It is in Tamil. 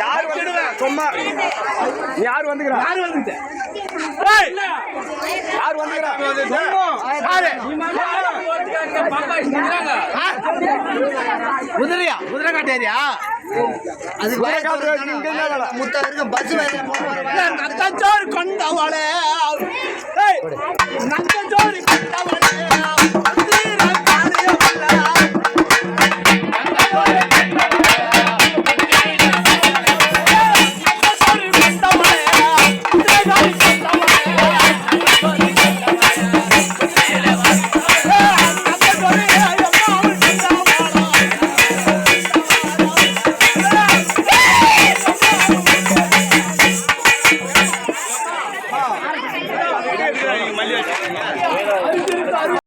யார் வந்து சும்மா. யார் வந்துக்கிறா? யாரு வந்துக்கிறா? குதிரையா? குதிரை காட்டேரியா அது பஸ் நத்தச்சோறு கொண்டவளே. మళ్ళీ